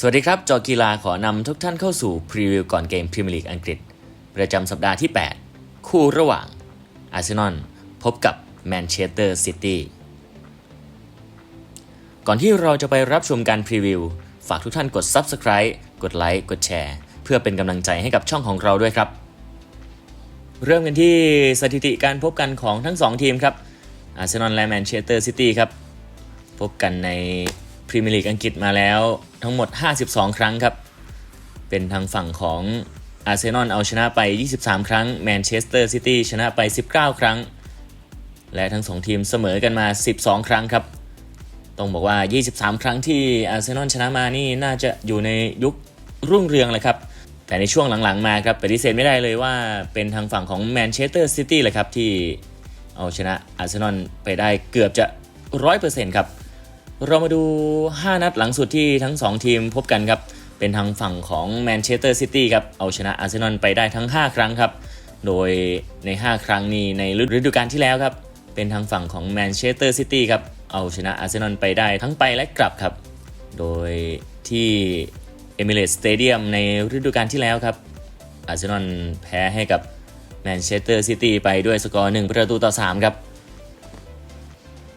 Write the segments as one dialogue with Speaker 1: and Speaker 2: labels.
Speaker 1: สวัสดีครับ จอกีฬาขอนำทุกท่านเข้าสู่พรีวิวก่อนเกมพรีเมียร์ลีกอังกฤษ ประจำสัปดาห์ที่ 8 คู่ระหว่างอาร์เซนอลพบกับแมนเชสเตอร์ซิตี้ก่อนที่เราจะไปรับชมการพรีวิว ฝากทุกท่านกด Subscribe กดไลค์กดแชร์ เพื่อเป็นกำลังใจให้กับช่องของเราด้วยครับ เริ่มกันที่สถิติการพบกันของทั้ง 2 ทีมครับอาร์เซนอลและแมนเชสเตอร์ซิตี้ครับ พบกันใน พรีเมียร์ลีกอังกฤษมาแล้วทั้งหมด 52 ครั้งครับ เป็นทางฝั่งของอาร์เซนอลเอาชนะไป 23 ครั้งแมนเชสเตอร์ซิตี้ชนะไป 19 ครั้ง และทั้งสองทีมเสมอกันมา 12 ครั้งครับ ต้องบอกว่า 23 ครั้งที่อาร์เซนอลชนะมานี่น่าจะอยู่ในยุครุ่งเรืองเลยครับ แต่ในช่วงหลังๆมาครับปฏิเสธไม่ได้เลยว่าเป็นทางฝั่งของแมนเชสเตอร์ซิตี้เลยครับที่เอาชนะอาร์เซนอลไปได้เกือบจะ 100%ครับ เรามาดู 5 นัดหลังสุดที่ทั้ง 2 ทีมพบกันครับ เป็นทางฝั่งของแมนเชสเตอร์ซิตี้ครับ เอาชนะอาร์เซนอลไปได้ทั้ง 5 ครั้งครับ โดยใน 5 ครั้งนี้ในฤดูกาลที่แล้วครับ เป็นทางฝั่งของแมนเชสเตอร์ซิตี้ครับ เอาชนะอาร์เซนอลไปได้ทั้งไปและกลับครับ โดยที่เอมิเรตสเตเดียมในฤดูกาลที่แล้วครับ อาร์เซนอลแพ้ให้กับแมนเชสเตอร์ซิตี้ไปด้วยสกอร์1ประตูต่อ3ครับ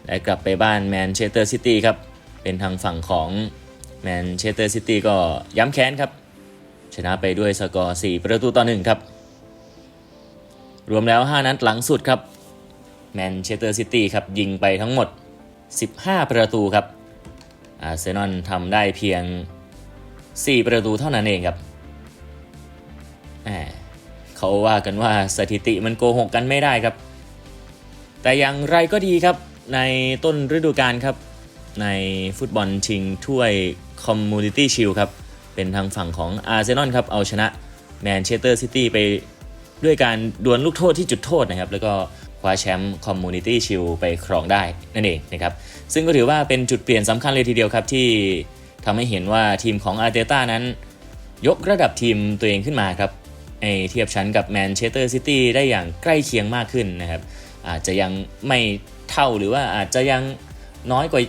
Speaker 1: และกลับไปบ้านแมนเชสเตอร์ซิตี้ครับ เป็นทางฝั่งของแมนเชสเตอร์ซิตี้ก็ย้ำแค้นครับ ชนะไปด้วยสกอร์ 4 ประตูต่อ 1 ครับ รวมแล้ว 5 นัดหลังสุดครับแมนเชสเตอร์ซิตี้ครับยิงไปทั้งหมด 15 ประตูครับ อาร์เซนอลทำได้เพียง 4 ประตูเท่านั้นเองครับเขาว่ากันว่าสถิติมันโกหกกันไม่ได้ครับ แต่อย่างไรก็ดีครับ ในต้นฤดูกาลครับ ในฟุตบอลชิงถ้วยคอมมูนิตี้ชิลครับ เป็นทางฝั่งของอาร์เซนอลครับ เอาชนะแมนเชสเตอร์ซิตี้ไปด้วยการดวลลูกโทษที่จุดโทษนะครับ แล้วก็คว้าแชมป์คอมมูนิตี้ชิลไปครองได้นั่นเองนะครับ ซึ่งก็ถือว่าเป็นจุดเปลี่ยนสำคัญเลยทีเดียวครับที่ทำให้เห็นว่าทีมของอาร์เตต้านั้น ยกระดับทีมตัวเองขึ้นมาครับไอเทียบชั้นกับแมนเชสเตอร์ซิตี้ได้อย่างใกล้เคียงมากขึ้นนะครับ อาจจะยังไม่ เท่าหรือว่าอาจจะยังน้อยกว่า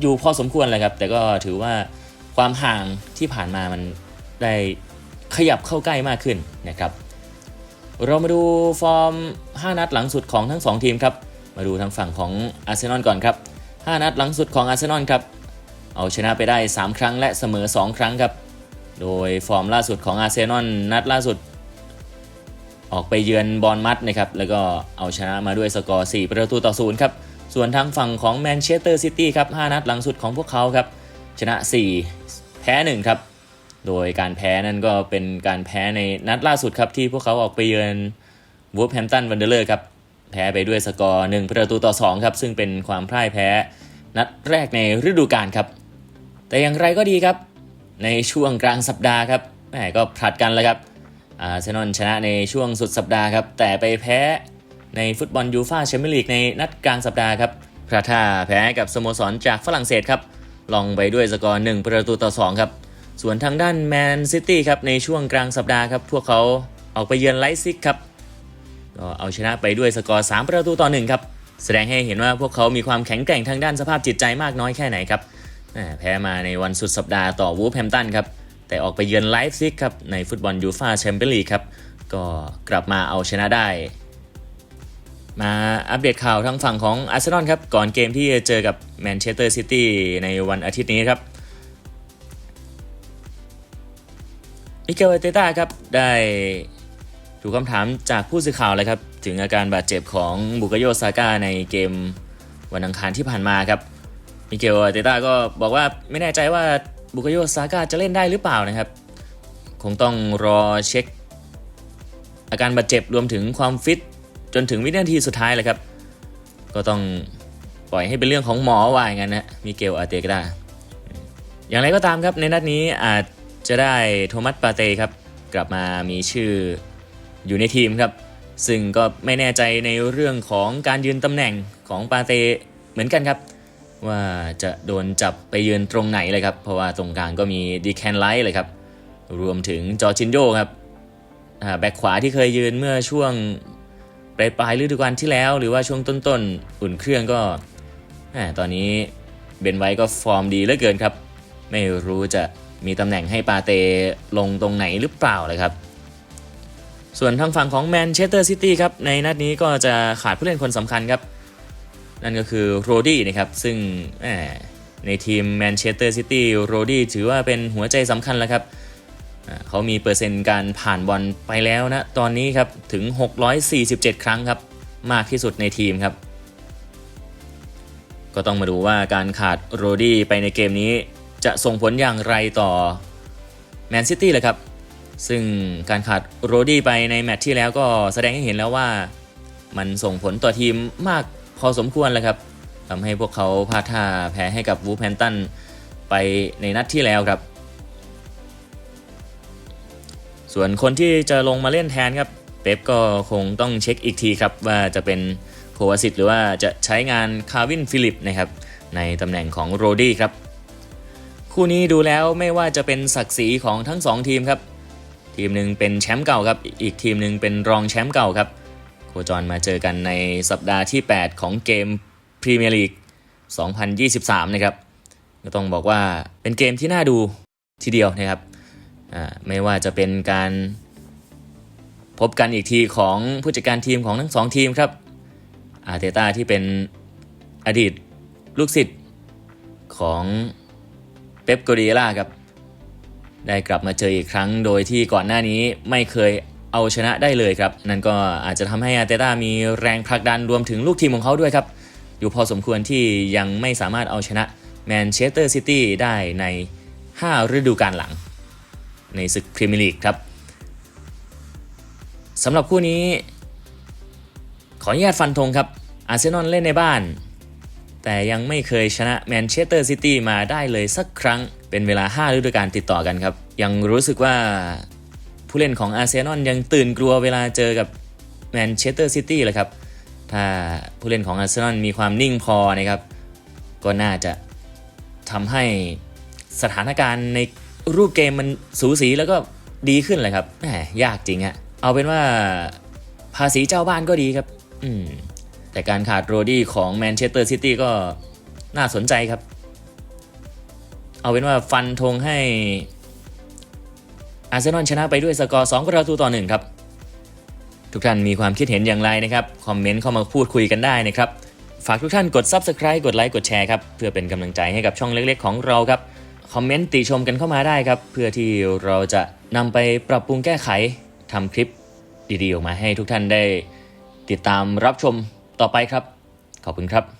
Speaker 1: อยู่พอสมควรเลยครับ แต่ก็ถือว่าความห่างที่ผ่านมามันได้ขยับเข้าใกล้มากขึ้นนะครับ เรามาดูฟอร์ม 5 นัดหลังสุดของทั้ง 2 ทีมครับ มาดูทางฝั่งของอาร์เซนอลก่อนครับ 5 นัดหลังสุดของอาร์เซนอลครับ เอาชนะไปได้ 3 ครั้งและเสมอ 2 ครั้งครับ โดยฟอร์มล่าสุดของอาร์เซนอลนัดล่าสุด ออกไปเยือนบอลมัดนะครับ แล้วก็เอาชนะมาด้วยสกอร์ 4 ประตูต่อ 0 ครับ ส่วนทางฝั่งของแมนเชสเตอร์ซิตี้ครับ 5 นัดหลังสุดของพวกเขาครับ ชนะ 4 แพ้ 1 ครับ โดยการแพ้นั่นก็เป็นการแพ้ในนัดล่าสุดครับ ที่พวกเขาออกไปเยือนวูฟแฮมตันวันเดอร์เลอร์ครับ แพ้ไปด้วยสกอร์ 1 ประตูต่อ 2 ครับ ซึ่งเป็นความพ่ายแพ้ นัดแรกในฤดูกาลครับ แต่อย่างไรก็ดีครับ ในช่วงกลางสัปดาห์ครับแหมก็ผลัดกันแล้วครับ อาร์เซนอลชนะในช่วงสุดสัปดาห์ครับ แต่ไปแพ้ในฟุตบอลยูฟาแชมเปี้ยนลีกในนัดกลางสัปดาห์ครับพระท่าแพ้กับสโมสรจากฝรั่งเศสครับลองไปด้วยสกอร์1ประตูต่อ 2 ครับ ส่วนทางด้านแมนซิตี้ครับในช่วงกลางสัปดาห์ครับ พวกเขาออกไปเยือนไลฟ์ซิกครับก็เอาชนะไปด้วยสกอร์ 3 ประตูต่อ 1 ครับ แสดงให้เห็นว่าพวกเขามีความแข็งแกร่งทางด้านสภาพจิตใจมากน้อยแค่ไหนครับแหมแพ้มาในวันสุดสัปดาห์ต่อวูฟแฮมตันครับ แต่ออกไปเยือนไลฟ์ซิกครับ ในฟุตบอลยูฟาแชมเปี้ยนลีกครับ ก็กลับมาเอาชนะได้ มาอัปเดตข่าวทางฝั่งของอาร์เซนอลครับ ก่อนเกมที่จะเจอกับแมนเชสเตอร์ซิตี้ในวันอาทิตย์นี้ครับมิเกลเตต้าครับ ได้ถูกคำถามจากผู้สื่อข่าวเลยครับ ถึงอาการบาดเจ็บของบุกโยซาก้าในเกมวันอังคารที่ผ่านมาครับมิเกลเตต้าก็บอกว่าไม่แน่ใจว่า บุกโยซาก้าจะเล่นได้หรือเปล่านะครับ คงต้องรอเช็ค อาการบาดเจ็บรวมถึงความฟิต จนถึงวินาทีสุดท้ายเลยครับ ก็ต้องปล่อยให้เป็นเรื่องของหมอว่าอย่างนั้นนะมิเกลอาเตกาอย่างไรก็ตามครับในนัดนี้อาจจะได้โทมัสปาเต้ครับ กลับมามีชื่ออยู่ในทีมครับ ซึ่งก็ไม่แน่ใจในเรื่องของการยืนตำแหน่งของปาเต้เหมือนกันครับ ว่าจะโดนจับไปยืนตรงไหนเลยครับ เพราะว่าตรงกลางก็มีดีแคนไลท์เลยครับ รวมถึงจอร์จินโยครับอ่าแบ็คขวาที่เคยยืนเมื่อช่วงปลายปลายฤดูกาลที่แล้ว หรือว่าช่วงต้นๆอุ่นเครื่องก็อ่าตอนนี้เบนไว้ก็ฟอร์มดีเหลือเกินครับ ไม่รู้จะมีตำแหน่งให้ปาเตลงตรงไหนหรือเปล่าเลยครับ ส่วนทางฝั่งของแมนเชสเตอร์ซิตี้ครับ ในนัดนี้ก็จะขาดผู้เล่นคนสำคัญครับ นั่นก็คือโรดี้นะครับซึ่งในทีมแมนเชสเตอร์ซิตี้โรดี้ถือว่าเป็นหัวใจสำคัญแล้วครับเขามีเปอร์เซ็นต์การผ่านบอลไปแล้วนะ ตอนนี้ครับถึง 647 ครั้งครับ มากที่สุดในทีมครับ ก็ต้องมาดูว่าการขาดโรดี้ไปในเกมนี้ จะส่งผลอย่างไรต่อแมนซิตี้เลยครับ ซึ่งการขาดโรดี้ไปในแมตช์ที่แล้วก็แสดงให้เห็นแล้วว่า มันส่งผลต่อทีมมาก พอสมควรแล้วครับทำให้พวกเขาพลาดท่าแพ้ให้กับวูแพนตันไปในนัดที่แล้วครับ ส่วนคนที่จะลงมาเล่นแทนครับเป๊ปก็คงต้องเช็คอีกทีครับ ว่าจะเป็นโควาสิตหรือว่าจะใช้งานคาวินฟิลิปนะครับในตำแหน่งของโรดี้ครับ คู่นี้ดูแล้วไม่ว่าจะเป็นศักดิ์ศรีของทั้งสองทีมครับ ทีมหนึ่งเป็นแชมป์เก่าครับ อีกทีมหนึ่งเป็นรองแชมป์เก่าครับ คจรมาเจอกันในสัปดาห์ที่ 8 ของเกมพรีเมียร์ลีก 2023 นะครับ ก็ต้องบอกว่าเป็นเกมที่น่าดูทีเดียวนะครับอ่าไม่ว่าจะเป็นการพบกันอีกทีของผู้จัดการทีมของทั้งสองทีมครับ อาร์เตต้าที่เป็นอดีตลูกศิษย์ของเป๊ปโกเดียล่าครับ ได้กลับมาเจออีกครั้งโดยที่ก่อนหน้านี้ไม่เคย เอาชนะได้เลยครับ นั่นก็อาจจะทำให้อาร์เตต้ามีแรงผลักดันรวมถึงลูกทีมของเขาด้วยครับ อยู่พอสมควรที่ยังไม่สามารถเอาชนะแมนเชสเตอร์ซิตี้ได้ใน 5 ฤดูกาลหลัง ในศึกพรีเมียร์ลีกครับสำหรับคู่นี้ ขออนุญาตฟันธงครับอาร์เซนอลเล่นในบ้าน แต่ยังไม่เคยชนะแมนเชสเตอร์ซิตี้มาได้เลยสักครั้งเป็นเวลา 5 ฤดูกาลติดต่อกันครับ ยังรู้สึกว่า ผู้เล่นของอาร์เซนอลยังตื่นกลัวเวลาเจอกับแมนเชสเตอร์ซิตี้เลยครับ ถ้าผู้เล่นของอาร์เซนอลมีความนิ่งพอนะครับ ก็น่าจะทำให้สถานการณ์ในรูปเกมมันสูสีแล้วก็ดีขึ้นเลยครับแหมยากจริงอะเอาเป็นว่าภาษีเจ้าบ้านก็ดีครับ อืม แต่การขาดโรดี้ของแมนเชสเตอร์ซิตี้ก็น่าสนใจครับ เอาเป็นว่าฟันธงให้ อาร์เซนอลชนะไปด้วยสกอร์2ประตูต่อ1ครับ ทุกท่านมีความคิดเห็นอย่างไรนะครับ คอมเมนต์เข้ามาพูดคุยกันได้นะครับ ฝากทุกท่านกด Subscribe กดไลค์กดแชร์ครับ เพื่อเป็นกำลังใจให้กับช่องเล็กๆ ของเราครับ คอมเมนต์ติชมกันเข้ามาได้ครับ เพื่อที่เราจะนำไปปรับปรุงแก้ไขทำคลิปดีๆออกมาให้ทุกท่านได้ติดตามรับชมต่อไปครับ ขอบคุณครับ